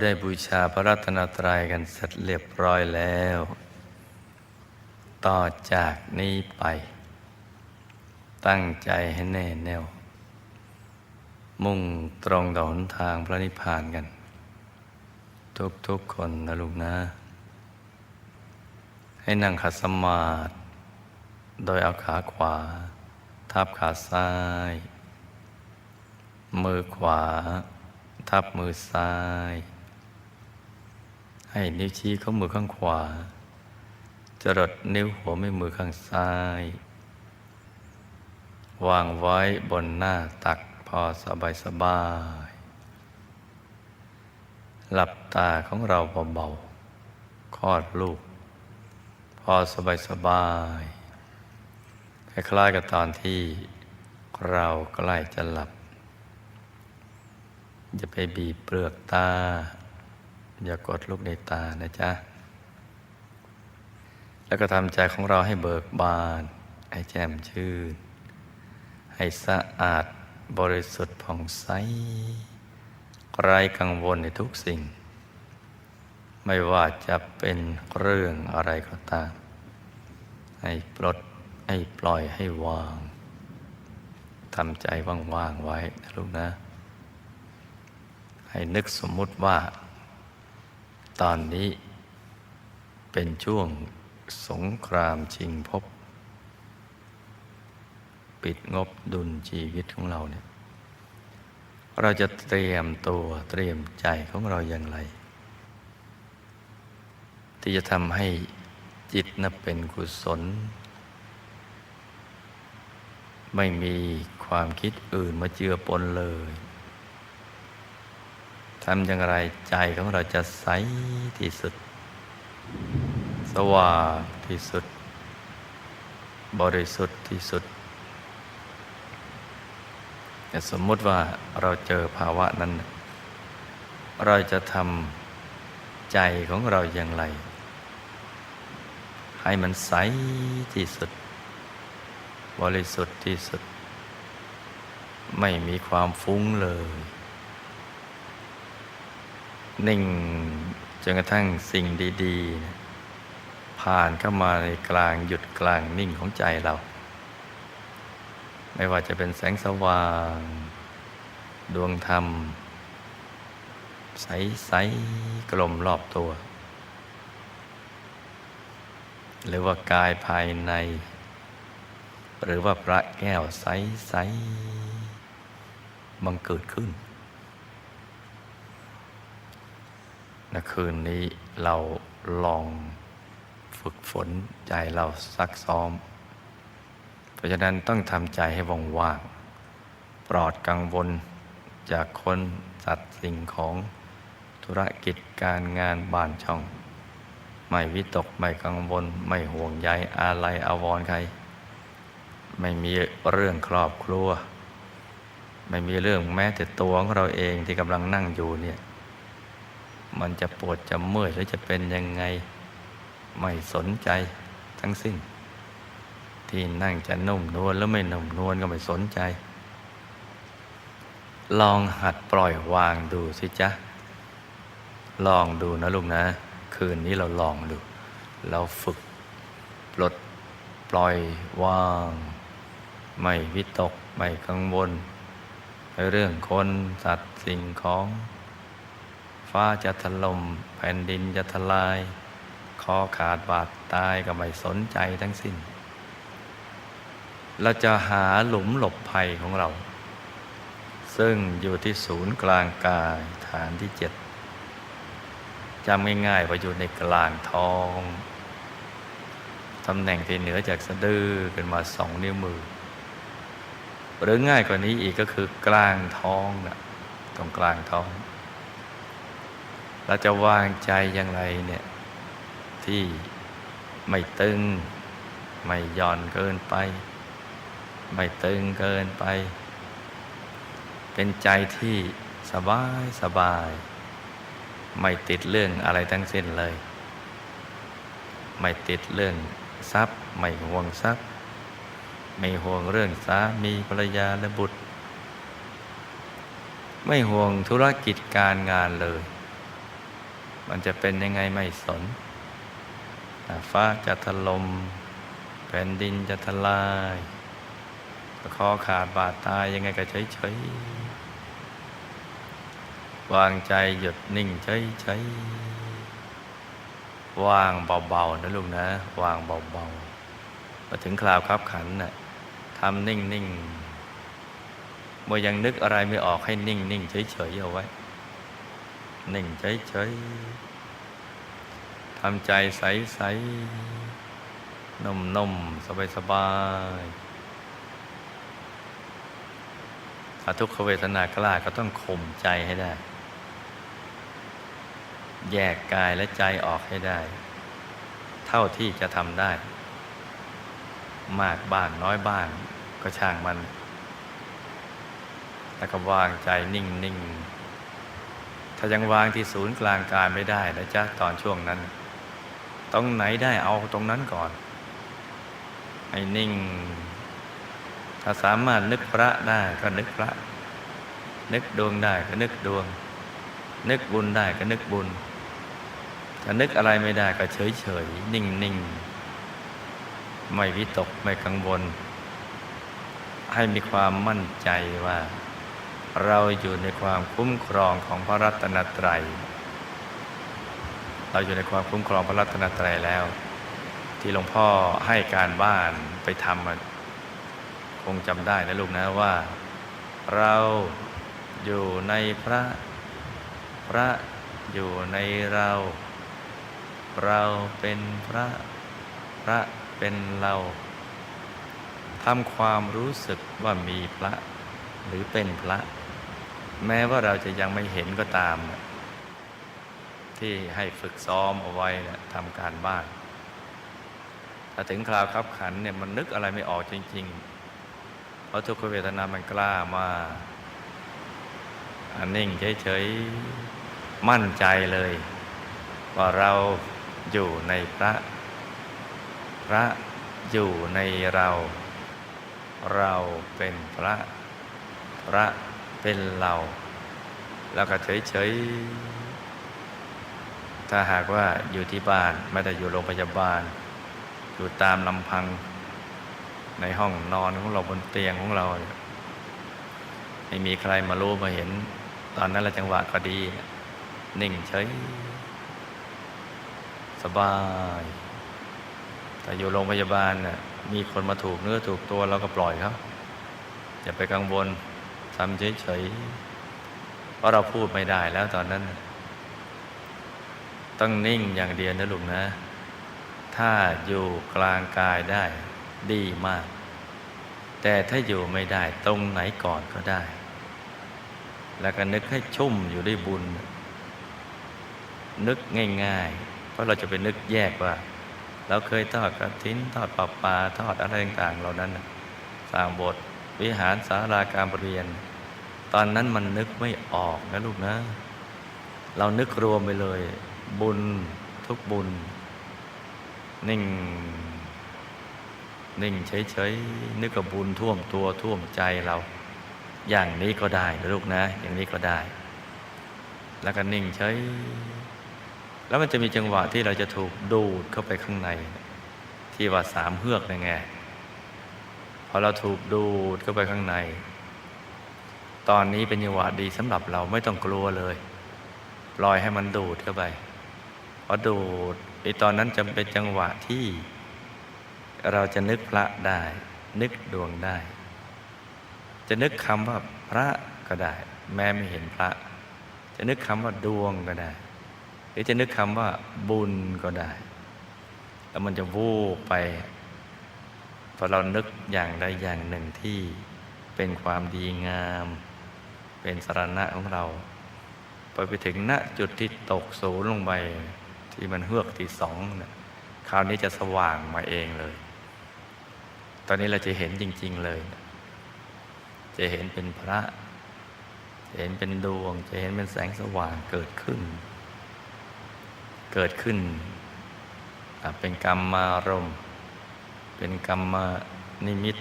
ได้บูชาพระรัตนตรัยกันเสร็จเรียบร้อยแล้ว ต่อจากนี้ไป ตั้งใจให้แน่แน่ว มุ่งตรงต่อหนทางพระนิพพานกัน ทุกๆคนนะลูกนะ ให้นั่งขัดสมาธิโดยเอาขาขวา ทับขาซ้าย มือขวา ทับมือซ้าย ให้นิ้วชี้เข้ามือข้างขวา จรดนิ้วหัวแม่มือข้างซ้าย วางไว้บนหน้าตักพอสบายสบาย หลับตาของเราเบาๆคลอดลูก พอสบายสบายคล้ายๆกับตอนที่เราใกล้จะหลับอย่าไปบีบเปลือกตา อย่ากดลูกในตานะจ๊ะ แล้วก็ทำใจของเราให้เบิกบาน ให้แจ่มชื่น ให้สะอาดบริสุทธิ์ผ่องใสไร้กังวลในทุกสิ่ง ไม่ว่าจะเป็นเรื่องอะไรก็ตาม ให้ปลด ให้ปล่อยให้วางทำใจว่างๆไว้นะลูกนะ ให้นึกสมมุติว่า ตอนนี้เป็นช่วงสงครามชิงพบ ปิดงบดุลชีวิตของเราเนี่ยเราจะเตรียมตัวเตรียมใจของเราอย่างไร ที่จะทำให้จิตนับเป็นกุศล ไม่มีความคิดอื่นมาเจือปนเลย ทำอย่างไรใจของเราจะใสที่สุด สว่างที่สุด บริสุทธิ์ที่สุดแต่สมมติว่าเราเจอภาวะนั้น เราจะทำใจของเราอย่างไร ให้มันใสที่สุด บริสุทธิ์ที่สุด ไม่มีความฟุ้งเลย นิ่งจนกระทั่งสิ่งดีๆ ผ่านเข้ามาในกลางหยุดกลางนิ่งของใจเรา ไม่ว่าจะเป็นแสงสว่าง ดวงธรรม ใสๆกลมรอบตัว หรือว่ากายภายใน หรือว่าพระแก้วใสๆบังเกิดขึ้น นคืนนี้เราลองฝึกฝนใจเราซักซ้อม เพราะฉะนั้นต้องทำใจให้ว่างว่างปลอดกังวลจากคนสัตว์สิ่งของธุรกิจการงานบ้านช่อง ไม่วิตก ไม่กังวล ไม่ห่วงใยอะไรอาวรใคร ไม่มีเรื่องครอบครัว ไม่มีเรื่องแม้แต่ตัวของเราเองที่กำลังนั่งอยู่เนี่ย มันจะปวดจะเมื่อยหรือจะเป็นยังไง ไม่สนใจทั้งสิ้น ที่นั่งจะนุ่มนวลแล้วไม่นุ่มนวลก็ไม่สนใจ ลองหัดปล่อยวางดูสิจ๊ะ ลองดูนะลูกนะ คืนนี้เราลองดู เราฝึกปลดปล่อยวาง ไม่วิตก ไม่กังวลในเรื่องคนสัตว์สิ่งของ ฟ้าจะถล่มแผ่นดินจะทลาย คอขาดบาดตายก็ไม่สนใจทั้งสิ้น เราจะหาหลุมหลบภัยของเรา ซึ่งอยู่ที่ศูนย์กลางกายฐานที่เจ็ดจำง่ายๆว่าอยู่ในกลางท้องตำแหน่งที่เหนือจากสะดือขึ้นมาสองนิ้วมือ หรือง่ายกว่านี้อีกก็คือกลางท้องนะตรงกลางท้อง เราจะวางใจอย่างไรเนี่ยที่ไม่ตึง ไม่หย่อนเกินไป ไม่ตึงเกินไป เป็นใจที่สบายสบาย ไม่ติดเรื่องอะไรทั้งสิ้นเลย ไม่ติดเรื่องทรัพย์ ไม่ห่วงทรัพย์ ไม่ห่วงเรื่องสามีภรรยาและบุตร ไม่ห่วงธุรกิจการงานเลย มันจะเป็นยังไงไม่สน ฟ้าจะถลม่มแผ่นดินจะทลายคอขาดบาดตายยังไงก็เฉยเฉยวางใจหยุดนิ่งเฉยเฉยวางเบาๆนะลูกนะ วางเบาๆมาถึงคราวครับขันน่ะทำนิ่งๆเมื่อยังนึกอะไรไม่ออกให้นิ่งๆเฉยๆเอาไว้ นิ่งเฉยๆทำใจใสๆนุ่มๆ สบายๆถ้าทุกขเวทนากล้าก็ต้องข่มใจให้ได้ แยกกายและใจออกให้ได้ เท่าที่จะทำได้ มากบ้างน้อยบ้าง ก็ช่างมัน แล้วก็วางใจนิ่ง ๆ ถ้ายังวางที่ศูนย์กลางกายไม่ได้นะจ๊ะตอนช่วงนั้น ตรงไหนได้เอาตรงนั้นก่อนให้นิ่ง ถ้าสามารถนึกพระได้ก็นึกพระ นึกดวงได้ก็นึกดวง นึกบุญได้ก็นึกบุญ ถ้านึกอะไรไม่ได้ก็เฉยเฉยนิ่งนิ่งไม่วิตกไม่กังวล ให้มีความมั่นใจว่า เราอยู่ในความคุ้มครองของพระรัตนตรัย เราอยู่ในความคุ้มครองพระรัตนตรัยแล้ว ที่หลวงพ่อให้การบ้านไปทำคงจำได้นะลูกนะว่า เราอยู่ในพระ พระอยู่ในเรา เราเป็นพระ พระเป็นเราทำความรู้สึกว่ามีพระหรือเป็นพระ แม้ว่าเราจะยังไม่เห็นก็ตาม ที่ให้ฝึกซ้อมเอาไว้นะทำการบ้านถ้าถึงคราวคับขันเนี่ยมันนึกอะไรไม่ออกจริง ๆ เพราะทุกขเวทนามันกล้ามาอันนิ่งเฉยๆ มั่นใจเลย ว่าเราอยู่ในพระ พระอยู่ในเรา เราเป็นพระ พระ เป็นเรา แล้วก็เฉยๆ ถ้าหากว่าอยู่ที่บ้านไม่ได้อยู่โรงพยาบาล อยู่ตามลำพังในห้องนอนของเราบนเตียงของเรา ไม่มีใครมารู้มาเห็น ตอนนั้นละจังหวะก็ดี นิ่งเฉย สบาย แต่อยู่โรงพยาบาลน่ะมีคนมาถูกเนื้อถูกตัวเราก็ปล่อยเขาอย่าไปกังวล ทำเฉยๆ เพราะเราพูดไม่ได้แล้วตอนนั้น ต้องนิ่งอย่างเดียวนะลุงนะ ถ้าอยู่กลางกายได้ดีมาก แต่ถ้าอยู่ไม่ได้ตรงไหนก่อนก็ได้ แล้วก็นึกให้ชุ่มอยู่ด้วยบุญ นึกง่าย ๆ เพราะเราจะไปนึกแยกว่า เราเคยทอดกระถินทอดปลาปลาทอดอะไรต่างๆ เหล่านั้นน่ะสร้างบท วิหารสาราการประเรียน ตอนนั้นมันนึกไม่ออกนะลูกนะ เรานึกรวมไปเลย บุญทุกบุญ นิ่ง นิ่งเฉยๆนึกกับบุญท่วมตัวท่วมใจเรา อย่างนี้ก็ได้นะลูกนะ อย่างนี้ก็ได้ แล้วก็นิ่งเฉยแล้วมันจะมีจังหวะที่เราจะถูกดูดเข้าไปข้างใน ที่ว่าสามเฮือกนั่นไง เราถูกดูดเข้าไปข้างใน ตอนนี้เป็นจังหวะดีสำหรับเราไม่ต้องกลัวเลยปล่อยให้มันดูดเข้าไปพอดูดไอตอนนั้นจะเป็นจังหวะที่ เราจะนึกพระได้ นึกดวงได้ จะนึกคำว่าพระก็ได้ แม้ไม่เห็นพระ จะนึกคำว่าดวงก็ได้ หรือจะนึกคำว่าบุญก็ได้ แล้วมันจะวูบไป พอเรานึกอย่างใดอย่างหนึ่งที่เป็นความดีงาม เป็นสรณะของเราพอไปถึงณจุดที่ตกศูนย์ลงไปที่มันเฮือกที่สองเนี่ยคราวนี้จะสว่างมาเองเลย ตอนนี้เราจะเห็นจริง ๆเลย จะเห็นเป็นพระ จะเห็นเป็นดวง จะเห็นเป็นแสงสว่างเกิดขึ้น เกิดขึ้น เป็นกรรมมารมณ์ เป็นกรรมนิมิต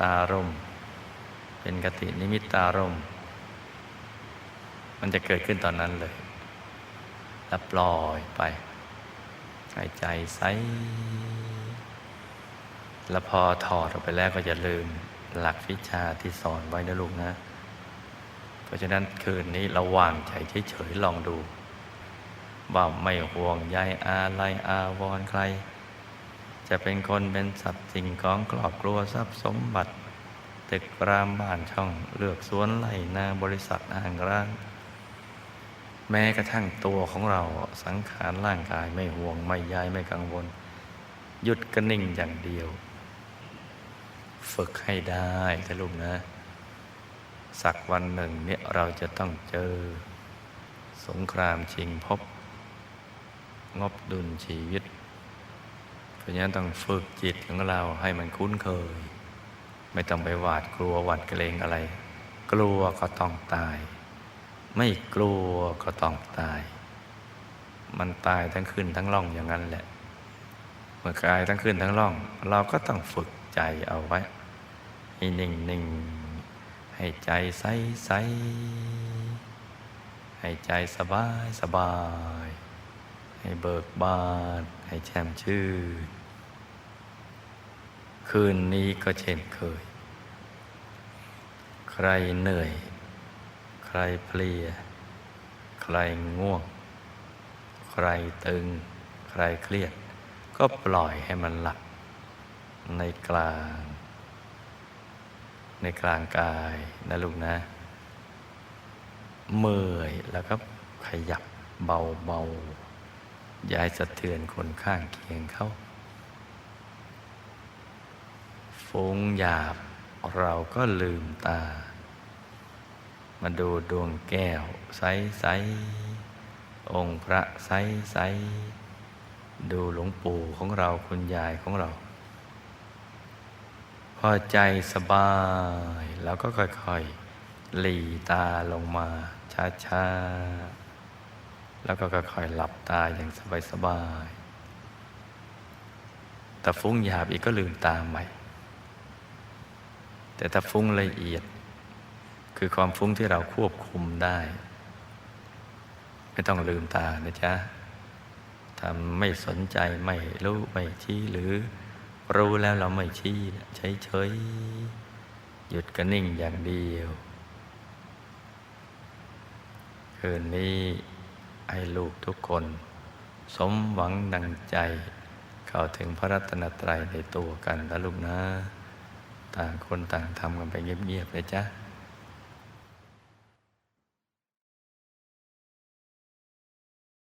ตารม์เป็นกตินิมิตตารม์มันจะเกิดขึ้นตอนนั้นเลย แล้วปล่อยไปหายใจใส แล้วพอถอดออกไปแล้วก็จะลืมหลักวิชาที่สอนไว้นะลูกนะ เพราะฉะนั้นคืนนี้เราวางใจเฉยๆลองดู ว่าไม่ห่วงใยอะไรอาวรใคร จะเป็นคนเป็นสัตว์สิ่งของครอบครัวทรัพย์สมบัติตึกรามบ้านช่องเลือกสวนไร่นาบริษัทอ่างร้านแม้กระทั่งตัวของเราสังขารร่างกายไม่ห่วงไม่ใยไม่กังวล หยุดกระนิ่งอย่างเดียว ฝึกให้ได้นะลูกนะ สักวันหนึ่งเนี่ยเราจะต้องเจอ สงครามชิงพบ งบดุลชีวิต เพราะฉะนั้นต้องฝึกจิตของเราให้มันคุ้นเคย ไม่ต้องไปหวาดกลัวหวาดเกรงอะไร กลัวก็ต้องตาย ไม่กลัวก็ต้องตาย มันตายทั้งขึ้นทั้งล่องอย่างนั้นแหละ เมื่อกายทั้งขึ้นทั้งล่อง เราก็ต้องฝึกใจเอาไว้ให้นิ่งนิ่งๆให้ใจใสใสๆให้ใจสบายสบาย ให้เบิกบาน ให้แช่มชื่น คืนนี้ก็เช่นเคย ใครเหนื่อย ใครเพลีย ใครง่วง ใครตึง ใครเครียด ก็ปล่อยให้มันหลับ ในกลาง ในกลางกายนะลูกนะ เมื่อยแล้วก็ขยับเบาๆอ ยาให้สะเทือนคนข้างเคียงเขาฟุ้งหยาบเราก็ลืมตา มาดูดวงแก้ว ใสใสๆองค์พระใสใสๆดูหลวงปู่ของเราคุณยายของเรา พอใจสบายแล้วก็ค่อยๆ หลีตาลงมาช้าๆ แล้วก็ค่อยๆหลับตาอย่างสบายๆแต่ฟุ้งหยาบอีกก็ลืมตาใหม่ แต่ถ้าฟุ้งละเอียด คือความฟุ้งที่เราควบคุมได้ ไม่ต้องลืมตานะจ๊ะทำไม่สนใจไม่รู้ไม่ชี้หรือรู้แล้วเราไม่ชี้เฉยเฉยๆหยุดกระนิ่งอย่างเดียว คืนนี้ ให้ลูกทุกคน สมหวังดังใจ เข้าถึงพระรัตนตรัยในตัวกันนะลูกนะ ต่างคนต่างทำกันไปเงียบๆเลยจ้ะ